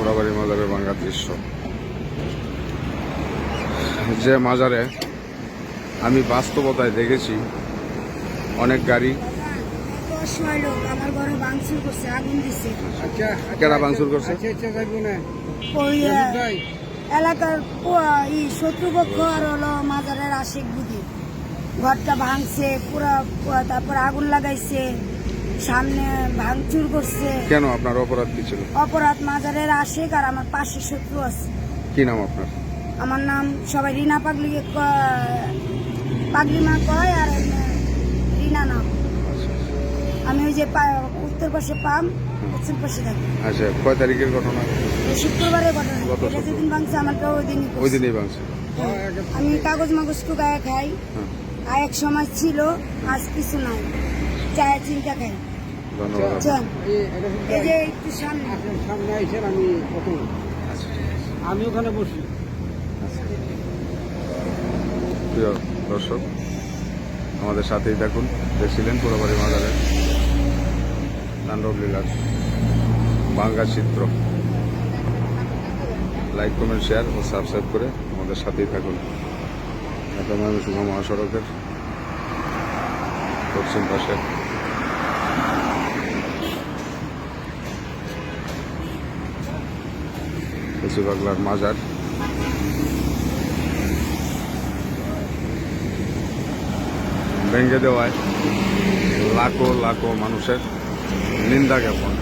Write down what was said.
পোড়াবাড়ি মাজারের ভাঙ্গা দৃশ্য। যে মাজারে আমি বাস্তবতায় দেখেছি অনেক গাড়ি। অসহায় লোক আমার ঘরে ভাঙচুর করছে এলাকার শত্রুপক্ষ আর হলো মাজারের আশিক বুদ্ধি ঘরটা ভাঙছে পুরা- তারপর আগুন লাগাইছে। সামনে ভাঙচুর করছে। কেন আপনার অপরাধ কি ছিল? অপরাধ মাজারের আশিক আর আমার পাশে শত্রু আছে। কি নাম আপনার? আমার নাম সবাই রিনা পাগলি ক- পাগলি মা কয় আর রিনা নাম। আমি ওই যে উত্তর পাশে পাম পশ্চিম পাশে থাকি। আচ্ছা কয় তারিখের ঘটনা? শুক্রবারের ঘটনা। এটা যেদিন ভাঙছে আমারটা ওই দিনই ওই। দিনেই ভাঙছে। আমি কাগজ মাগজ টুকায় খাই। আর এক সময় ছিল আজ কিছু নাই। চায়ের চিন্তা খাই। ধন্যবাদ। সামনে। আইসেন আমি আমি ওখানে বসি। প্রিয় দর্শক আমাদের সাথেই দেখুন দেখছিলেন পোড়াবাড়ি মাজারের তাণ্ডব লীলার বাঙ্গা চিত্র। লাইক কমেন্ট শেয়ার ও সাবস্ক্রাইব করে আমাদের সাথেই থাকুন। এটা ময়মনসিংহ মহাসড়কের পশ্চিম পাশে। কচি বাগলার মাজার। ভেঙে দেওয়ায় লাখো লাখো মানুষের নিন্দা জ্ঞাপন।